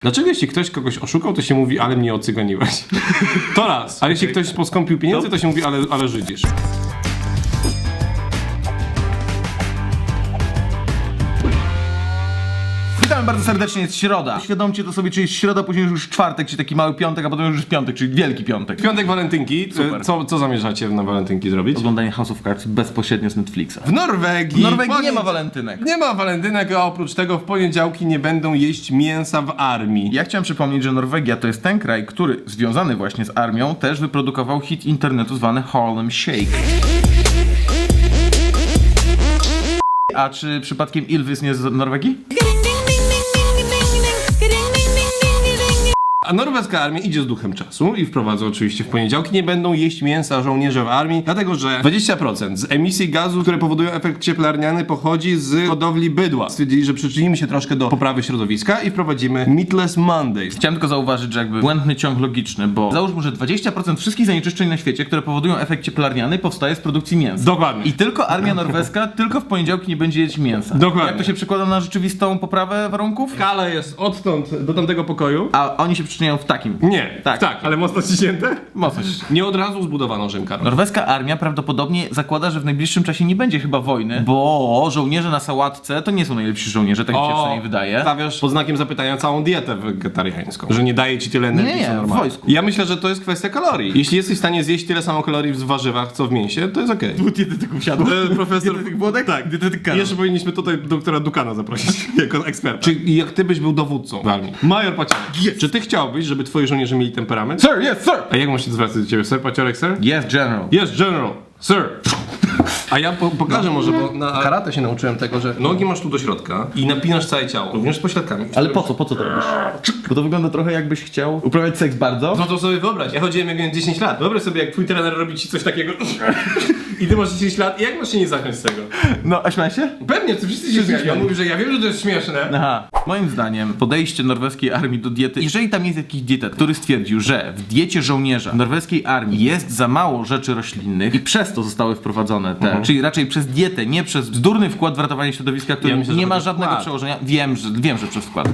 Dlaczego jeśli ktoś kogoś oszukał, to się mówi, ale mnie ocyganiłeś? To raz. A jeśli ktoś poskąpił pieniędzy, to się mówi, ale, ale żydzisz. Witamy bardzo serdecznie, jest środa. Świadomcie to sobie, czy jest środa, później już czwartek, czy taki mały piątek, a potem już jest piątek, czyli wielki piątek. Piątek walentynki. Super. Co, co zamierzacie na walentynki zrobić? Oglądanie House of Cards bezpośrednio z Netflixa. W Norwegii. W Norwegii nie ma walentynek. Nie ma walentynek, a oprócz tego w poniedziałki nie będą jeść mięsa w armii. Ja chciałem przypomnieć, że Norwegia to jest ten kraj, który związany właśnie z armią też wyprodukował hit internetu zwany Harlem Shake. A czy przypadkiem Ilvis nie z Norwegii? A norweska armia idzie z duchem czasu i wprowadza oczywiście w poniedziałki nie będą jeść mięsa żołnierze w armii, dlatego że 20% z emisji gazu, które powodują efekt cieplarniany pochodzi z hodowli bydła. Stwierdzili, że przyczynimy się troszkę do poprawy środowiska i wprowadzimy Meatless Mondays. Chciałem tylko zauważyć, że jakby błędny ciąg logiczny, bo załóżmy, że 20% wszystkich zanieczyszczeń na świecie, które powodują efekt cieplarniany, powstaje z produkcji mięsa. Dokładnie. I tylko armia norweska tylko w poniedziałki nie będzie jeść mięsa. Dokładnie. Jak to się przekłada na rzeczywistą poprawę warunków? Skala jest odtąd do tamtego pokoju. A oni się przyczyniają w takim. Nie, Tak. tak, ale mocno ciśnięte. Mocno się. Nie od razu zbudowano Rzym Karol. Norweska armia prawdopodobnie zakłada, że w najbliższym czasie nie będzie chyba wojny, bo żołnierze na sałatce to nie są najlepsi żołnierze, tak mi się przynajmniej wydaje. Stawiasz pod znakiem zapytania całą dietę wegetariańską, że nie daje ci tyle energii, Nie, nie, co w normalnie. wojsku. Ja myślę, że to jest kwestia kalorii. Jeśli jesteś w stanie zjeść tyle samo kalorii w warzywach, co w mięsie, to jest okej. dietetyków siadł. E, Profesor... Dietetyk Włodek? Tak. Dietetyk Karol. Jeszcze powinniśmy tutaj doktora Dukana zaprosić jako eksperta. Czy jak ty byś był dowódcą w armii? Major Paciorek. Czy ty chciałbyś, żeby twoi żołnierze mieli temperament? Sir, yes, sir! A jak masz się zwracać do ciebie? Sir Paciorek, sir? Yes, general. Yes, general. Sir. A ja po pokażę może, bo na karate się nauczyłem tego, że nogi masz tu do środka i napinasz całe ciało, również z pośladkami. Ale po co, po co to robisz? Bo to wygląda trochę jakbyś chciał uprawiać seks bardzo. No to sobie wyobraź, ja chodziłem jak miałem 10 lat. Wyobraź sobie, jak twój trener robi ci coś takiego i ty masz 10 lat i jak masz się nie zacząć z tego? No, a śmiałeś się? Pewnie, ty wszyscy się śmieją. On mówi, że ja wiem, że to jest śmieszne. Aha. Moim zdaniem podejście norweskiej armii do diety, jeżeli tam jest jakiś dietet, który stwierdził, że w diecie żołnierza norweskiej armii jest za mało rzeczy roślinnych i przez to zostały wprowadzone te, czyli raczej przez dietę, nie przez bzdurny wkład w ratowanie środowiska, który Ja myślę, że nie ma żadnego wkład. przełożenia. Wiem, że, wiem, że przez wkład.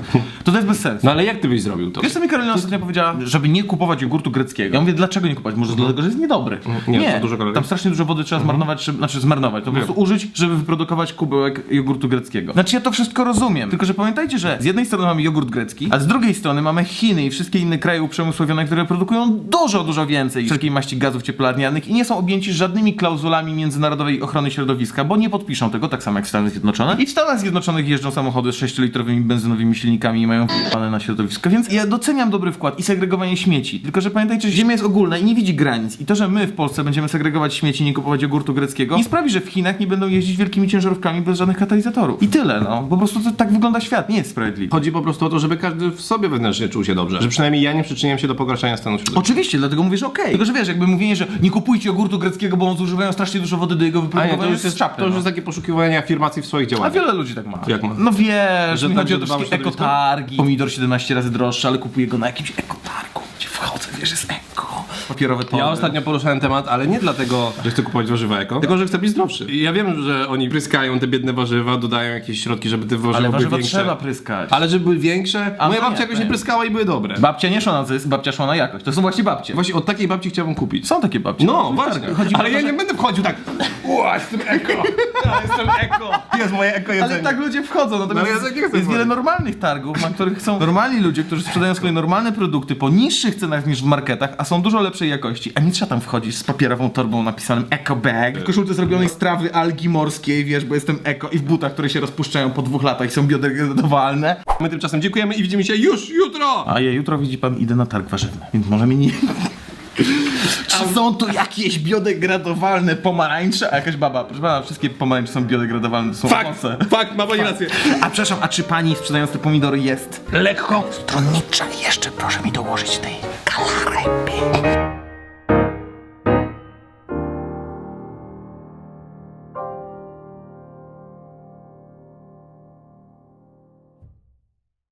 To to jest bez sensu. No ale jak ty byś zrobił to? Wiesz co mi Karolina ostatnio powiedziała? Żeby nie kupować jogurtu greckiego. Ja mówię, dlaczego nie kupować? Może dlatego, że jest niedobry. Nie, dużo kalorii. tam strasznie dużo wody trzeba zmarnować, żeby, znaczy zmarnować, to po prostu użyć, żeby wyprodukować kubełek jogurtu greckiego. Znaczy ja to wszystko rozumiem, tylko że pamiętajcie, że z jednej strony mamy jogurt grecki, a z drugiej strony mamy Chiny i wszystkie inne kraje uprzemysłowione, które produkują dużo, dużo więcej wszelkiej maści gazów cieplarnianych i nie są objęci żadnymi klauzulami międzynarodowej ochrony środowiska, bo nie podpiszą tego, tak samo jak Stany Zjednoczone. I w Stanach Zjednoczonych jeżdżą samochody z 6-litrowymi benzynowymi silnikami i mają wpływane na środowisko, więc ja doceniam dobry wkład i segregowanie śmieci. Tylko, że pamiętajcie, że Ziemia jest ogólna i nie widzi granic. I to, że my w Polsce będziemy segregować śmieci i nie kupować jogurtu greckiego, nie sprawi, że w Chinach nie będą jeździć wielkimi ciężarówkami bez żadnych katalizatorów. I tyle, no. Po prostu to, tak wygląda świat, nie jest sprawiedliwy. Chodzi po prostu o to, żeby każdy w sobie wewnętrznie czuł się dobrze. Że przynajmniej ja nie przyczyniam się do pogarszania stanu środowiska. Oczywiście, dlatego mówię, że okej. Tylko, że wiesz, jakby mówienie, że nie kupujcie jogurtu greckiego, bo on zużywają strasznie dużo wody do jego nie, to już jest, czapy, to już no. jest takie poszukiwanie afirmacji w swoich A działaniach. wiele ludzi tak ma. Jak ma? No wiesz, Że mi chodzi o te wszystkie ekotargi. Pomidor 17 razy droższy, ale kupuję go na jakimś ekotargu, gdzie wchodzę, wiesz, jest eko. Papierowe. Ja ostatnio poruszałem temat, ale nie dlatego, że chcę kupować warzywa eko, tylko że chcę być zdrowszy. I Ja wiem, że oni pryskają te biedne warzywa, dodają jakieś środki, żeby te warzywa Ale były warzywa większe. trzeba pryskać. Ale żeby były większe, A moja no babcia nie, jakoś to nie nie. pryskała i były dobre. Babcia nie szła na zysk, babcia szła na jakość. To są właśnie babcie. Właśnie od takiej babci chciałbym kupić. Są takie babcie. No, właśnie. targach. Chodzi mi Ale o to, ja że- nie będę wchodził tak. Ua, jestem eko. Ja jestem eko. Jest moje eko jedzenie. Ale tak ludzie wchodzą, natomiast No, ja tak nie chcę jest wiele wchodzić. normalnych targów, na których są normalni ludzie, którzy sprzedają swoje normalne produkty po niższych cenach niż w marketach, a są dużo lepszej jakości. A nie trzeba tam wchodzić z papierową torbą napisanym Eco Bag, w koszulce zrobionej z trawy algi morskiej, wiesz, bo jestem eko i w butach, które się rozpuszczają po dwóch latach i są biodegradowalne. My tymczasem dziękujemy i widzimy się już jutro. A ja jutro widzi pan idę na targ warzywny, więc może mi nie... Czy są to jakieś biodegradowalne pomarańcze? A jakaś baba, proszę pana, wszystkie pomarańcze są biodegradowalne, to są Fakt, owoce. fakt, ma pani rację. A przepraszam, a czy pani sprzedając te pomidory jest lekko stronnicza? Jeszcze proszę mi dołożyć tej kalary.